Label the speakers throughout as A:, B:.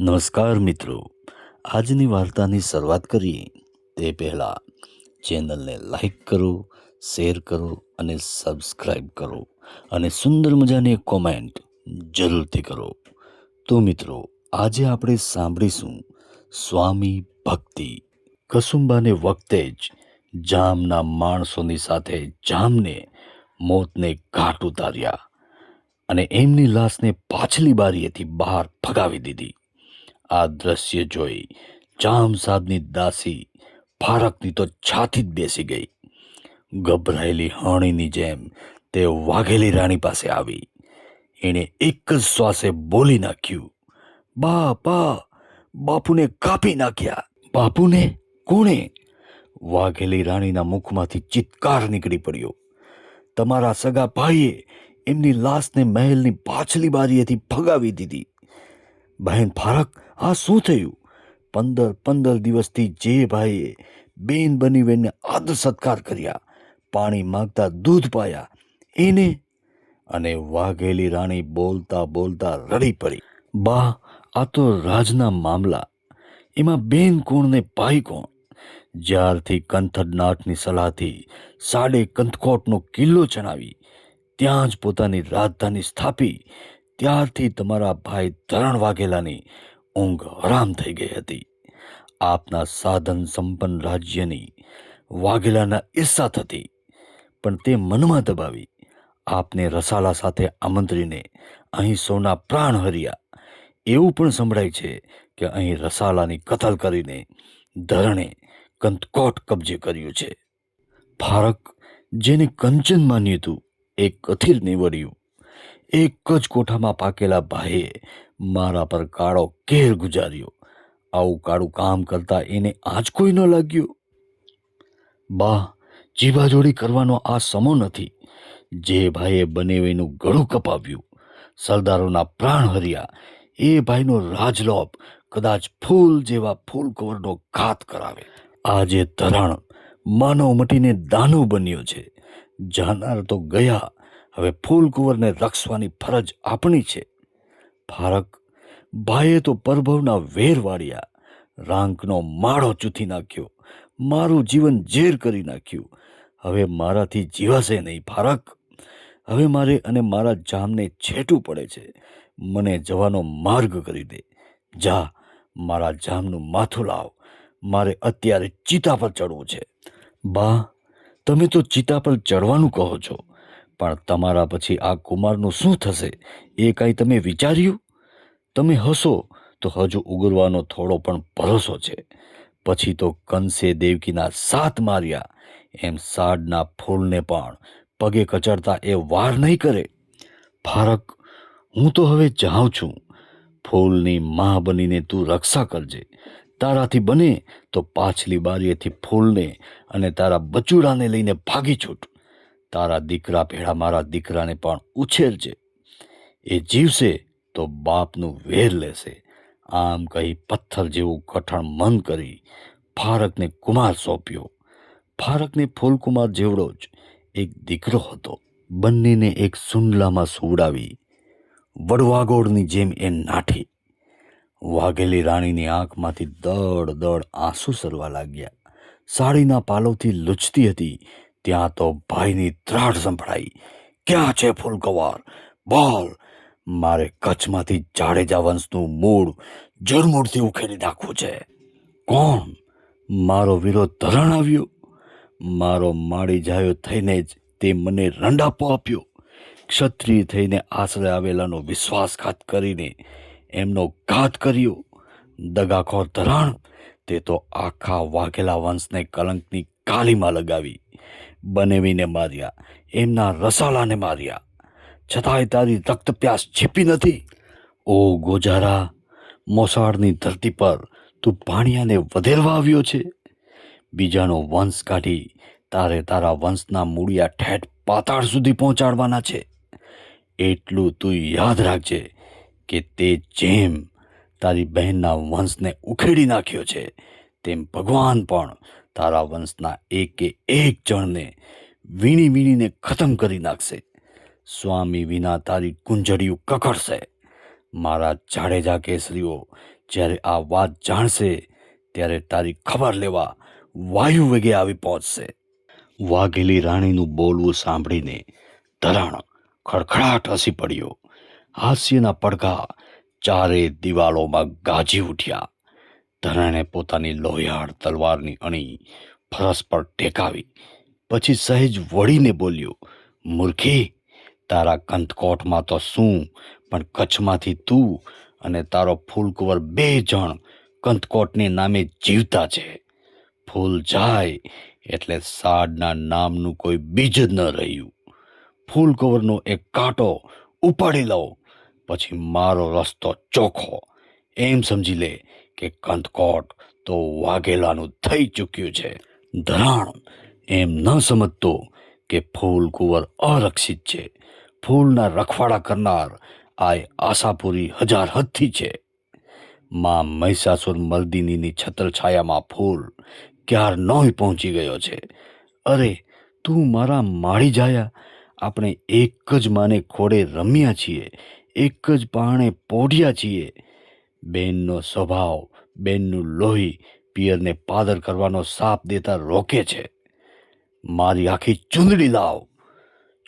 A: નમસ્કાર મિત્રો. આજની વાર્તાની શરૂઆત કરીએ. તે પહેલાં ચેનલને લાઈક કરો, શેર કરો અને સબસ્ક્રાઈબ કરો અને સુંદર મજાની કોમેન્ટ જરૂરથી કરો. તો મિત્રો, આજે આપણે સાંભળીશું સ્વામી ભક્તિ. કસુંબાને વખતે જ જામના માણસોની સાથે જામને મોતને ઘાટ ઉતાર્યા અને એમની લાશને પાછલી બારીએથી બહાર ભગાવી દીધી. આ દ્રશ્ય જોઈ જામ સાહેબની દાસી ફારકની તો છાતી જ બેસી ગઈ. ગભરાયેલી હણીની જેમ તે વાઘેલી રાણી પાસે આવી. એણે એક જ શ્વાસે બોલી નાખ્યું બા બા બાપુને કાપી નાખ્યા. બાપુને? કોણે? વાઘેલી રાણીના મુખમાંથી ચિત્કાર નીકળી પડ્યો. તમારા સગા ભાઈએ એમની લાશને મહેલની પાછલી બારીએથી ભગાવી દીધી. બહેન ફારક, આ શું થયું? પંદર પંદર દિવસથી જે ભાઈએ બેન બની બેનને આદર સત્કાર કર્યા, પાણી માંગતા દૂધ પાયા, એને અને વાઘેલી રાણી બોલતા બોલતા રડી પડી. બા, આ તો રાજના મામલા. એમાં બેન કોણ ને ભાઈ કોણ? જ્યારથી કંથડનાટની સલાહથી સાડે કંથકોટનો કિલ્લો ચણાવી, ત્યાં જ પોતાની રાજધાની સ્થાપી ત્યારથી તમારા ભાઈ ધરણ વાઘેલાની ઊંઘ હરામ થઈ ગઈ હતી. આપના સાધન સંપન્ન રાજ્યની વાઘેલાના ઈર્ષા થતી, પણ તે મનમાં દબાવી, આપને રસાલા સાથે આમંત્રીને અહીં સૌના પ્રાણ હર્યા. એવું પણ સંભળાય છે કે અહીં રસાલાની કતલ કરીને ધરણે કંતકોટ કબજે કર્યું છે. ફારક, જેને કંચન માન્યું હતું એ કથિર નીવડ્યું. એક જ કોઠામાં પાકેલા ભાઈએ મારા પર કાળો કેર ગુજાર્યો. આવું કાળું કામ કરતા એને આજ કોઈ ન લાગ્યું. બા, જીવાજોડી કરવાનો આ સમો નથી. જે ભાઈએ બનેવીનું ગળું કપાવ્યું. સરદારોના પ્રાણ હર્યા. એ ભાઈનો રાજલોપ કદાચ ફૂલ જેવા ફૂલ કવરનો ઘાત કરાવે. આજે તરણ માનવ મટીને દાનવ બન્યો છે. જાનાર તો ગયા હવે ફૂલકુંવરને રક્ષવાની ફરજ આપણી છે. ફારક, ભાઈએ તો પરભવના વેર વાળ્યા. રાંકનો માળો ચૂથી નાખ્યો. મારું જીવન ઝેર કરી નાખ્યું. હવે મારાથી જીવાશે નહીં, ફારક. હવે મારે અને મારા જામને છેટું પડે છે. મને જવાનો માર્ગ કરી દે. જા, મારા જામનું માથું લાવ. મારે અત્યારે ચિતા પર ચડવું છે. બા, તમે તો ચિતા પર ચડવાનું કહો છો. પણ તમારા પછી આ કુમારનું શું થશે? એ કાંઈ તમે વિચાર્યું? તમે હસો તો હજુ ઉગરવાનો થોડો પણ ભરોસો છે. પછી તો કંસે દેવકીના સાત માર્યા. એમ સાડના ફૂલને પણ પગે કચડતા એ વાર નહીં કરે. ફારક, હું તો હવે જાઉં છું. ફૂલની માં બનીને તું રક્ષા કરજે. તારાથી બને તો પાછલી બારીએથી ફૂલને અને તારા બચુડાને લઈને ભાગી છૂટ. તારા દીકરા ભેળા મારા દીકરાને પણ ઉછેરજે. એ જીવશે તો બાપનું વેર લેશે. આમ કહી પથ્થર જેવું કઠણ મન કરી ફારકને કુમાર સોંપ્યો. ફારકને ફૂલકુમાર જેવડો જ એક દીકરો હતો. બંનેને એક સુંડલામાં સુવડાવી વડવાગોળની જેમ એ નાઠી. વાઘેલી રાણીની આંખમાંથી દડ દડ આંસુ સરવા લાગ્યા. સાડીના પાલવથી લૂછતી હતી. ત્યાં તો ભાઈની ત્રાડ સંભળાઈ. ક્યાં છે ફૂલકવાર? બોલ. મારે કચ્છમાંથી જાડેજા વંશનું મૂળ જરમૂળથી ઉખેરી નાખવું છે. કોણ? મારો વિરોધ ધરણ આવ્યો? મારો માળી જાયો થઈને જ તે મને રંડાપો આપ્યો. ક્ષત્રિય થઈને આશરે આવેલાનો વિશ્વાસઘાત કરીને એમનો ઘાત કર્યો. દગાખોર ધરાણ, તે તો આખા વાઘેલા વંશને કલંકની કાલીમાં લગાવી. બનેવીને માર્યા, એમના રસાલાને માર્યા. છતાંય તારી રક્તપ્યાસ છીપી નથી. ઓ ગોજારા, મોસાળની ધરતી પર તું પાણીયાને વધેરવા આવ્યો છે. બીજાનો વંશ કાઢી તારે તારા વંશના મૂળિયા ઠેઠ પાતાળ સુધી પહોંચાડવાના છે. એટલું તું યાદ રાખજે કે તે જેમ તારી બહેનના વંશને ઉખેડી નાખ્યો છે, તેમ ભગવાન પણ તારા વંશના એકે એક જણને વીણી વીણીને ખતમ કરી નાખશે. સ્વામી વિના તારી કુંજળિયું કકડશે. મારા જાડેજા કેસરીઓ જ્યારે આ વાત જાણશે, ત્યારે તારી ખબર લેવા વાયુ વેગે આવી પહોંચશે. વાઘેલી રાણીનું બોલવું સાંભળીને ધરાણ ખડખડાટ હસી પડ્યો. હાસ્યના પડઘા ચારે દિવાલોમાં ગાજી ઉઠ્યા. ધરાણે પોતાની લોહિયાળ તલવારની અણી ફરસ પર ટેકાવી, પછી સહેજ વળીને બોલ્યો, મૂર્ખી, તારા કંથકોટમાં તો શું, પણ કચ્છમાંથી તું અને તારો ફૂલકુંવર બે જણ કંથકોટની નામે જીવતા છે. ફૂલ જાય એટલે સાડના નામનું કોઈ બીજ ન રહ્યું. ફૂલકુંવરનો એક કાંટો ઉપાડી લો પછી મારો રસ્તો ચોખ્ખો. એમ સમજી લે કે કંથકોટ તો વાઘેલાનું થઈ ચૂક્યું છે. ધરાણ એમ ન સમજતો કે ફૂલ કુંવર અરક્ષિત છે. ફૂલના રખવાડા કરનાર આ આશાપુરી હજાર હદથી છે. માં મહિષાસુર મર્દિનીની છત્રછાયામાં ફૂલ ક્યાર નોય પહોંચી ગયો છે. અરે, તું મારા માળી જાયા. આપણે એક જ માને ખોડે રમ્યા છીએ. એક જ પહાણે પોઢ્યા છીએ. બેનનો સ્વભાવ બેનનું લોહી પિયરને પાદર કરવાનો સાપ દેતા રોકે છે. મારી આખી ચૂંદડી લાવ,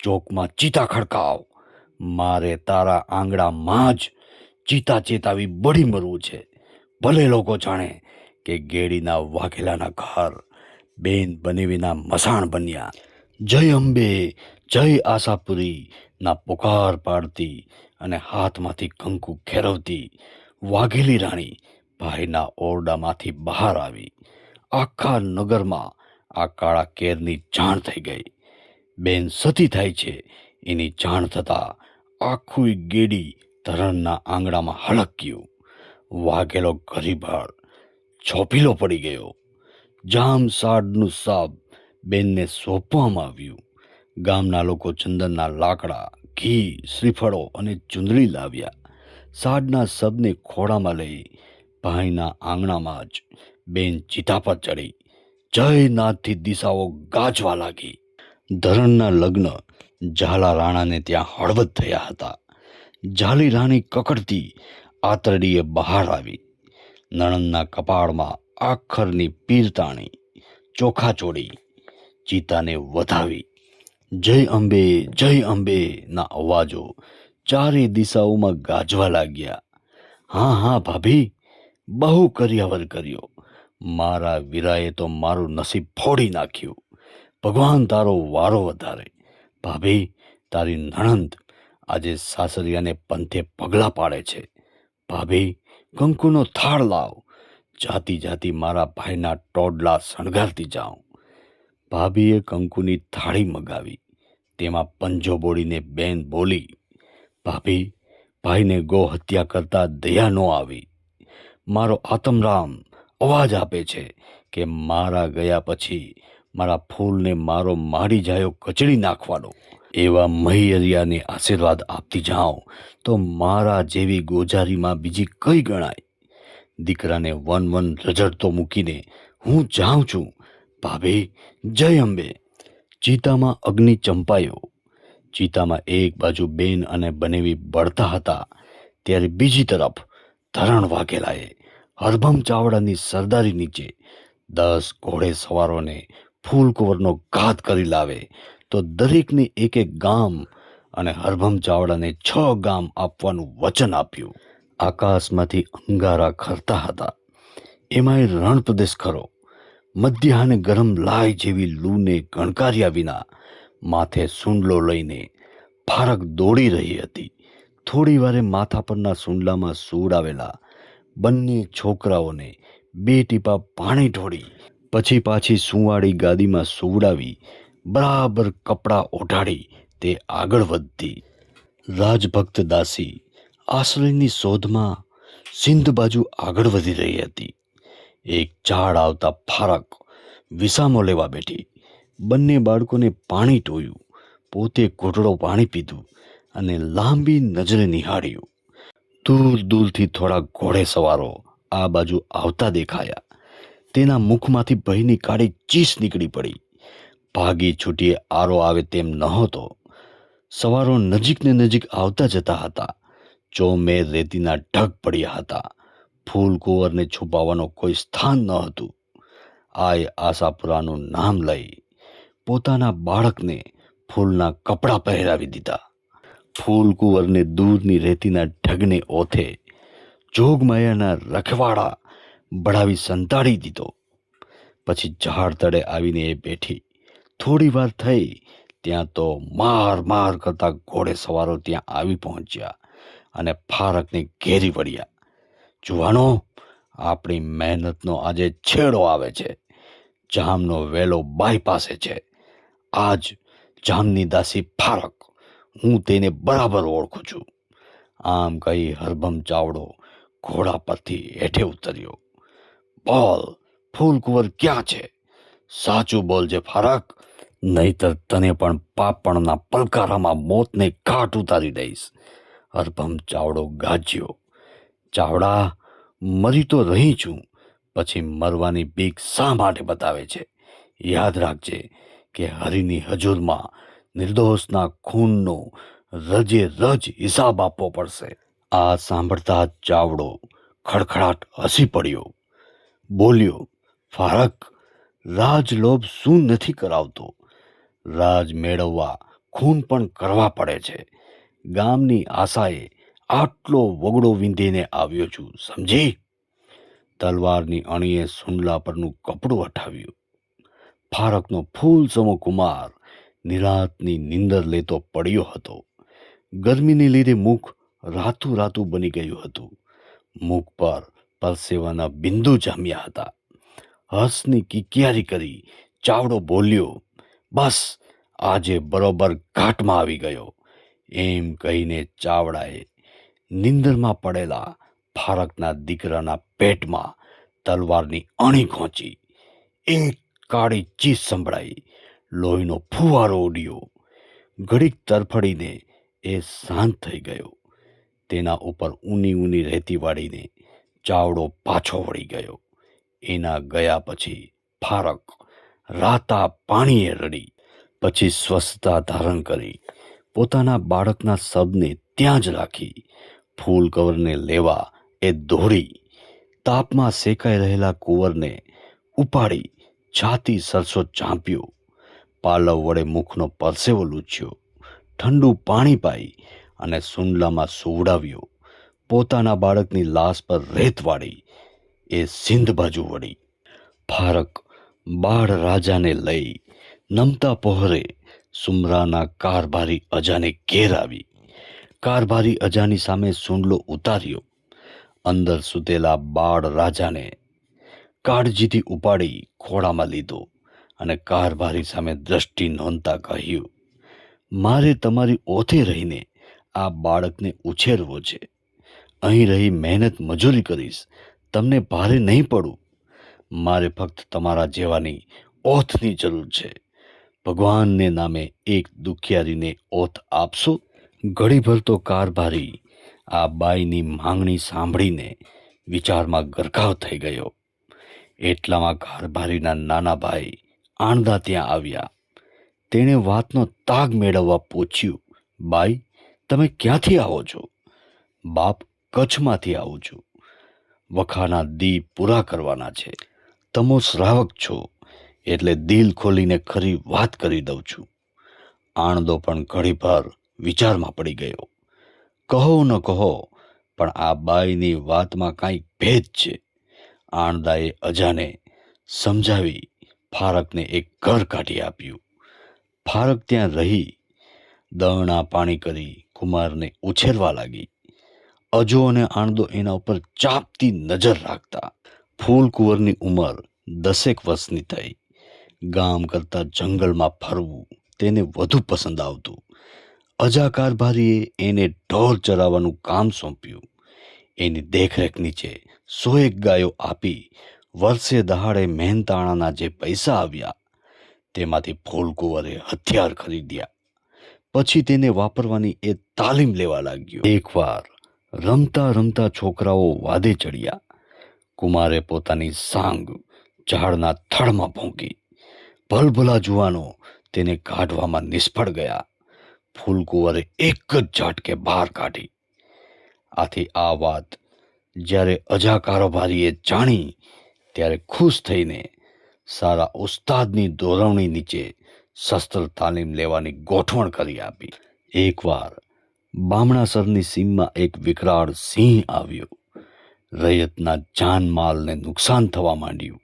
A: ચોકમાં ચીતા ખડકાવ. મારે તારા આંગણામાં જ ચીતા ચેતાવી બળી મરવું છે. ભલે લોકો જાણે કે ગેડીના વાઘેલાના ઘર બેન બનેવીના મસાણ બન્યા. જય અંબે, જય આશાપુરી, ના પુકાર પાડતી અને હાથમાંથી કંકુ ખેરવતી વાઘેલી રાણી ભાઈના ઓરડામાંથી બહાર આવી. આખા નગરમાં આ કાળા કેરની જાણ થઈ ગઈ. બેન સતી થાય છે, એની જાણ થતાં આખું ગેડી ધરણના આંગણામાં હળક્યું વાઘેલો ગરીબાળ છોપીલો પડી ગયો. જામ સાડનું સાબ બેનને સોંપવામાં આવ્યું. ગામના લોકો ચંદનના લાકડા, ઘી, શ્રીફળો અને ચુંદડી લાવ્યા. સાડના સબને ખોળામાં લઈ ભાઈના આંગણામાં જ બેન ચિતા પર ચડી. જય નાથથી દિશાઓ ગાજવા લાગી. ધરણના લગ્ન ઝાલા રાણાને ત્યાં હળવદ થયા હતા. ઝાલી રાણી કકડતી આતરડીએ બહાર આવી. નણંદના કપાળમાં આખરની પીરતાણી ચોખા ચોડી ચિતાને વધાવી. જય અંબે જય અંબે ના અવાજો ચારે દિશાઓમાં ગાજવા લાગ્યા. હા હા, ભાભી બહુ કર્યાવર કર્યો. મારા વીરાએ તો મારું નસીબ ફોડી નાખ્યું. ભગવાન તારો વારો વધારે. ભાભી, તારી નણંદ આજે સાસરિયાને પંથે પગલાં પાડે છે. ભાભી, કંકુનો થાળ લાવ. જાતી જાતી મારા ભાઈના ટોડલા શણગારતી જાઉં. ભાભીએ કંકુની થાળી મગાવી. તેમાં પંજો બોળીને બેન બોલી, ભાભી, ભાઈને ગો હત્યા કરતા દયા ન આવી. મારો આતમરામ અવાજ આપે છે કે મારા ગયા પછી મારા ફૂલને મારો મારી જાયો કચડી નાખવાનો. એવા મહિયરિયાને આશીર્વાદ આપતી જાઉં તો મારા જેવી ગોજારીમાં બીજી કઈ ગણાય? દીકરાને વન વન રજડતો મૂકીને હું જાઉં છું. ભાભી, જય અંબે. ચિતામાં અગ્નિ ચંપાયો. ચિતામાં એક બાજુ બેન અને બનેવી બળતા હતા. ત્યારે બીજી તરફ ધરણ વાઘેલાએ હરભમ ચાવડાની સરદારી નીચે દસ ઘોડે સવારોને ફૂલકુંવરનો ઘાત કરી લાવે તો દરેકને એક એક ગામ અને હરભમ ચાવડાને છ ગામ આપવાનું વચન આપ્યું. આકાશમાંથી અંગારા ખરતા હતા. એમાંય રણ પ્રદેશ ખરો. મધ્યાહને ગરમ લાય જેવી લૂને ગણકાર્યા વિના માથે સૂંડલો લઈને ફારક દોડી રહી હતી. થોડી વારે માથા પરના સૂંડલામાં સૂડાવેલા બંને છોકરાઓને બે ટીપા પાણી ઢોળી, પછી પાછી સુંવાળી ગાદીમાં સુવડાવી, બરાબર કપડાં ઓઢાડી તે આગળ વધતી. રાજભક્ત દાસી આશ્રયની શોધમાં સિંધ બાજુ આગળ વધી રહી હતી. એક ઝાડ આવતા ફારક વિસામો લેવા બેઠી. બંને બાળકોને પાણી ટોયું, પોતે ઘૂંટડો પાણી પીધું અને લાંબી નજરે નિહાળ્યું. દૂર દૂરથી થોડા ઘોડે સવારો આ બાજુ આવતા દેખાયા. તેના મુખમાંથી ભયની કાળી ચીસ નીકળી પડી. ભાગી છૂટીએ આરો આવે તેમ નહોતો. સવારો નજીકને નજીક આવતા જતા હતા. ચોમે રેતીના ઢગ પડ્યા હતા. ફૂલકુંવરને છુપાવવાનો કોઈ સ્થાન ન હતું. આય આશાપુરાનું નામ લઈ પોતાના બાળકને ફૂલના કપડાં પહેરાવી દીધા. ફૂલકુંવરને દૂરની રેતીના ઢગને ઓથે જોગમાયાના રખવાડા બળાવી સંતાડી દીધો. પછી ઝાડ તળે આવીને એ બેઠી. થોડી વાર થઈ, ત્યાં તો માર માર કરતા ઘોડે સવારો ત્યાં આવી પહોંચ્યા અને ફારકને ઘેરી વળ્યા. જુવાનો આપણી મહેનતનો આજે છેડો આવે છે. જામનો વેલો બાયપાસે છે. આજ જામની દાસી ફારક. હું તેને બરાબર ઓળખું છું. આમ કહી હરભમ ચાવડો ઘોડા પરથી હેઠે ઉતર્યો. બોલ, ફૂલકુંવર ક્યાં છે? સાચું બોલજે ફરક, નહીતર તને પણ પાપણના પલકારામાં મોતને ઘાટ ઉતારી દઈશ. હરભમ ચાવડો ગાજ્યો. ચાવડા, મરી તો રહી છું, પછી મરવાની બીક શા માટે બતાવે છે? યાદ રાખજે કે હરિની હજુરમાં નિર્દોષના ખૂનનો રજે રજ હિસાબ આપવો પડશે. આ સાંભળતા ચાવડો ખડખડાટ હસી પડ્યો. બોલ્યો, ફારક, રાજલોભ શું નથી કરાવતો? રાજ મેળવવા ખૂન પણ કરવા પડે છે. ગામની આશાએ આટલો વગડો વિંધીને આવ્યો છું, સમજી? તલવારની અણીએ સુંડલા પરનું કપડું હટાવ્યું. ફારકનો ફૂલ સમો કુમાર નિરાતની નિંદર લેતો પડ્યો હતો. ગરમીને લીધે મુખ રાતું રાતું બની ગયું હતું. મુખ પર પરસેવાના બિંદુ જામ્યા હતા. હર્ષની કિકિયારી કરી ચાવડો બોલ્યો, બસ, આજે બરોબર ઘાટમાં આવી ગયો. એમ કહીને ચાવડાએ નિંદરમાં પડેલા ફારકના દીકરાના પેટમાં તલવારની અણી ખોંચી એક કાળી ચીસ સંભળાઈ. લોહીનો ફુવારો ઉડ્યો. ઘડીક તરફડીને એ શાંત થઈ ગયો. તેના ઉપર ઊની ઊની રહેતી વાળીને ચાવડો પાછો વળી ગયો. એના ગયા પછી ફારક રાતા પાણીએ રડી. પછી સ્વસ્થતા ધારણ કરી. પોતાના બાળકના શબને ત્યાં જ રાખી. ફૂલ કવરને લેવા એ દોડી તાપમાં શેકાઈ રહેલા કુંવરને ઉપાડી છાતી સરસો ચાંપ્યો. પાલવ વડે મુખનો પરસેવો લૂછ્યો. ઠંડુ પાણી પાઈ અને સુંડલામાં સુવડાવ્યો. પોતાના બાળકની લાશ પર રેત વાળી. એ સિંધ બાજુ વળી. ફારક બાળ રાજાને લઈ નમતા પહોરે સુમરાના કારભારી અજાને ઘેર આવી. કારભારી અજાની સામે સુંડલો ઉતાર્યો. અંદર સુતેલા બાળ રાજાને કાળજીથી ઉપાડી ખોળામાં લીધો. અને કારભારી સામે દ્રષ્ટિ નોંધતા કહ્યું, મારે તમારી ઓથે રહીને આ બાળકને ઉછેરવો છે. અહીં રહી મહેનત મજૂરી કરીશ. તમને ભારે નહીં પડું. મારે ફક્ત તમારા જેવાની ઓથની જરૂર છે. ભગવાનને નામે એક દુખિયારીને ઓથ આપશો? ઘડીભર તો કારભારી આ બાઈની માંગણી સાંભળીને વિચારમાં ગરકાવ થઈ ગયો. એટલામાં કારભારીના નાના ભાઈ આણદા ત્યાં આવ્યા. તેણે વાતનો તાગ મેળવવા પૂછ્યું, બાઈ, તમે ક્યાંથી આવો છો? બાપ કચ્છમાંથી આવું છું. વખાના દી પૂરા કરવાના છે. તમો શ્રાવક છો, એટલે દિલ ખોલીને ખરી વાત કરી દઉં છું. આણંદો પણ ઘડીભર વિચારમાં પડી ગયો. કહો ન કહો, પણ આ બાઈની વાતમાં કાંઈ ભેદ છે. આણદાએ અજાને સમજાવી ફારકને એક ઘર કાઢી આપ્યું. ફારક ત્યાં રહી, દણા પાણી કરી કુમારને ઉછેરવા લાગી. અજો અને આણંદો એના ઉપર ચાપતી નજર રાખતા. ફૂલકુંવરની ઉંમર દસેક વર્ષની થઈ. ગામ કરતાં જંગલમાં ફરવું તેને વધુ પસંદ આવતું. અજા કારભારીએ એને ઢોર ચરાવવાનું કામ સોંપ્યું. એની દેખરેખ નીચે સો એક ગાયો આપી વર્ષે દહાડે મહેનતાણાના જે પૈસા આવ્યા, તેમાંથી ફૂલકુંવરે હથિયાર ખરીદ્યા. પછી તેને વાપરવાની એ તાલીમ લેવા લાગ્યો. એકવાર રમતા રમતા છોકરાઓ વાદે ચડ્યા. કુમારે પોતાની સાંગ ઝાડના થડમાં ભોંકી. ભલભલા જુવાનો તેને કાઢવામાં નિષ્ફળ ગયા. ફૂલકુંવરે એક જ ઝાટકે બહાર કાઢી. આથી આ વાત જ્યારે અજા કારોબારીએ જાણી ત્યારે ખુશ થઈને સારા ઉસ્તાદની દોરવણી નીચે શસ્ત્ર તાલીમ લેવાની ગોઠવણ કરી આપી. એકવાર બામણાસરની સીમમાં એક વિકરાળ સિંહ આવ્યો. રૈયતના જાનમાલને નુકસાન થવા માંડ્યું.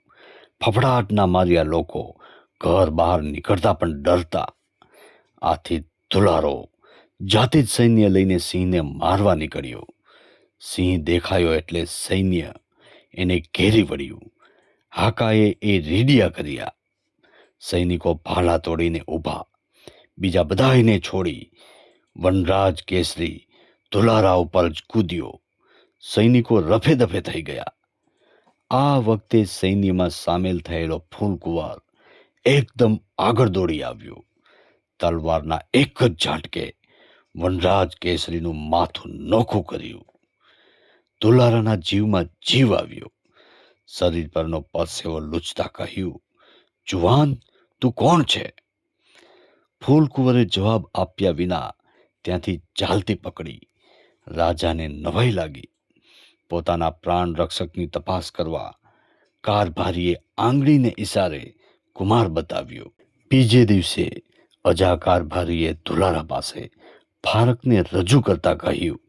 A: ફફડાટના માર્યા લોકો ઘર બહાર નીકળતા પણ ડરતા. આથી ધુલારો જાતે જ સૈન્ય લઈને સિંહને મારવા નીકળ્યો. સિંહ દેખાયો એટલે સૈન્ય એને ઘેરી વળ્યું. હાકાએ એ રીડિયા કર્યા. સૈનિકો ભાલા તોડીને ઊભા. બીજા બધાયને છોડી વનરાજ કેસરી ધુલારા ઉપર જ કૂદ્યો. સૈનિકો રફે દફે થઈ ગયા. આ વખતે સૈન્યમાં સામેલ થયેલો ફૂલકુંવાર એકદમ આગળ દોડી આવ્યો. તલવારના એક જ ઝાટકે વનરાજ કેસરીનું માથું નોખું કર્યું. ધુલારાના જીવમાં જીવ આવ્યો. શરીર પરનો પરસેવો લૂછતા કહ્યું, જુવાન, તું કોણ છે? ફૂલકુંવરે જવાબ આપ્યા વિના ત્યાંથી ચાલતી પકડી. રાજાને નવાઈ લાગી. પોતાના પ્રાણ રક્ષકની તપાસ કરવા કારભારીએ આંગળીને ઈશારે કુમાર બતાવ્યો. બીજે દિવસે અજા કારભારીએ ધુલારા પાસે ફારકને રજૂ કરતા કહ્યું,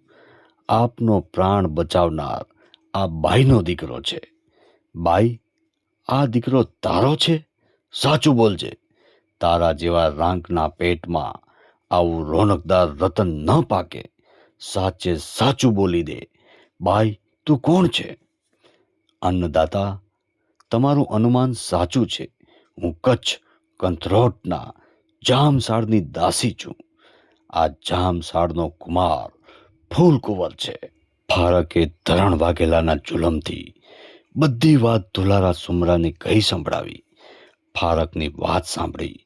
A: આપનો પ્રાણ બચાવનાર આ બાઈનો દીકરો છે. બાઈ, આ દીકરો તારો છે? સાચું બોલજે તારા જેવા રાંકના પેટમાં આવું રોનકદાર રતન ન પાકે. સાચે સાચું બોલી દે. બાઈ, તું કોણ છે? અન્નદાતા, તમારું અનુમાન સાચું છે. હું કચ્છ કંથરોટના જામસાળની દાસી છું. આ જામસાળનો કુમાર ફૂલકુંવર છે. ફારકે ધરણ વાઘેલાના જુલમથી બધી વાત ધુલારા સુમરાને કહી સંભળાવી. ફારકની વાત સાંભળી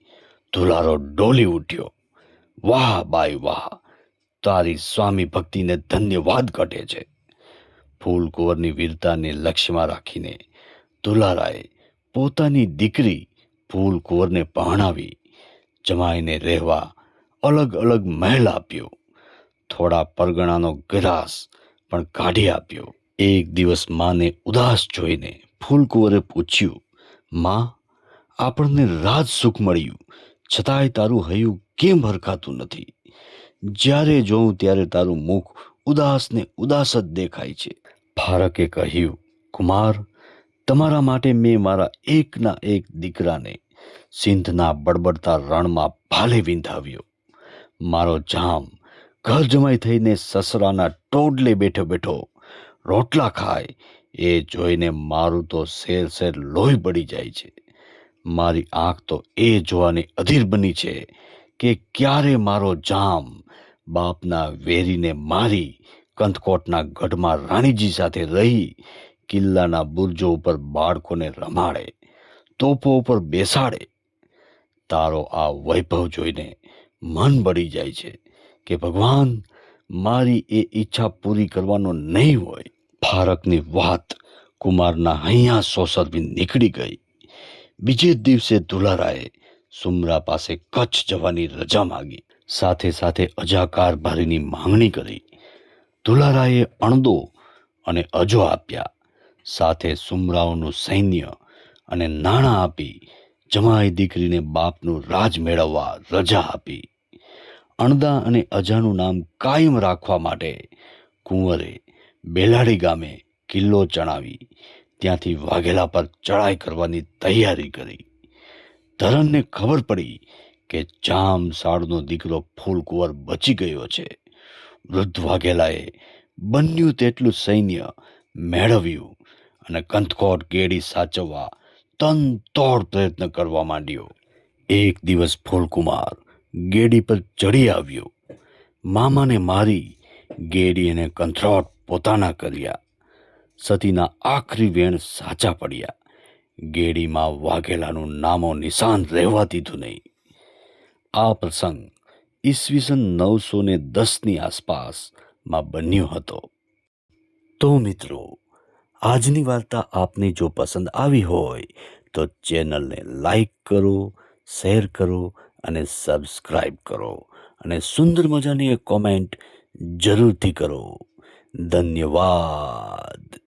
A: ધુલારો ડોલી ઉઠ્યો. વાહ બાઈ વાહ, તારી સ્વામી ભક્તિને ધન્યવાદ ઘટે છે. ફૂલકુંવરની વીરતાને લક્ષ્યમાં રાખીને ધુલારાએ પોતાની દીકરી ફૂલકુંવરને ભણાવી, જમાઈને રહેવા અલગ અલગ મહેલ આપ્યો. થોડા પરગણાનો ગ્રાસ પણ કાઢી આપ્યો. એક દિવસ માને ઉદાસ જોઈને ફૂલકુંવરે પૂછ્યું, માં, આપણને રાજ સુખ મળ્યું. છતાંય તારું હૈયું કેમ ભરખાતું નથી? જ્યારે જોઉં ત્યારે તારું મુખ ઉદાસ ને ઉદાસ જ દેખાય છે. ફારકે કહ્યું, કુમાર, તમારા માટે મેં મારા એકના એક દીકરાને સિંધના બડબડતા રણમાં ભાલે વિંધાવ્યો. મારો જામ ઘર જમાઈ થઈને સસરાના ટોડલે બેઠો બેઠો રોટલા ખાય, એ જોઈને મારું તો શેર શેર લોહી પડી જાય છે. મારી આંખ તો એ જોવાની અધીર બની છે કે ક્યારે મારો જામ બાપના વેરીને મારી કંથકોટના ગઢમાં રાણીજી સાથે રહી કિલ્લાના બુર્જો ઉપર બાળકોને રમાડે, તોપો ઉપર બેસાડે. તારો આ વૈભવ જોઈને મન બળી જાય છે કે ભગવાન, મારી એ ઈચ્છા પૂરી કરવાનો નહીં હોય. ફારકની વાત કુમારના હૈયા સોસરવી નીકળી ગઈ. બીજે દિવસે દુલારાએ સુમરા પાસે કચ્છ જવાની રજા માંગી. સાથે સાથે અજાકાર ભારીની માંગણી કરી. દુલારાએ અણદો અને અજો આપ્યા. સાથે સુમરાઓનું સૈન્ય અને નાણાં આપી જમાઈ દીકરીને બાપનું રાજ મેળવવા રજા આપી. અણદા અને અજાનું નામ કાયમ રાખવા માટે કુંવરે બેલાડી ગામે કિલ્લો ચણાવી, ત્યાંથી વાઘેલા પર ચડાઈ કરવાની તૈયારી કરી. ધરણને ખબર પડી કે જામ સાળનો દીકરો ફૂલકુંવર બચી ગયો છે. વૃદ્ધ વાઘેલાએ બન્યું તેટલું સૈન્ય મેળવ્યું અને કંથકોટ ગેડી સાચવવા તન તોડ પ્રયત્ન કરવા માંડ્યો. એક દિવસ ફૂલકુમાર ગેડી પર ચડી આવ્યો. મામાને મારી ગેડી અને કંથરોટ પોતાના કર્યા. સતીના આખરી વેણ સાચા પડ્યા. ગેડીમાં વાઘેલાનું નામો નિશાન રહેવા દીધું નહીં. આ પ્રસંગ ઈસવીસન નવસો ને દસની આસપાસમાં બન્યો હતો. તો મિત્રો, આજની વાર્તા આપને જો પસંદ આવી હોય, તો ચેનલને લાઈક કરો, શેર કરો અને સબસ્ક્રાઈબ કરો. અને સુંદર મજાની એક કોમેન્ટ જરૂરથી કરો. ધન્યવાદ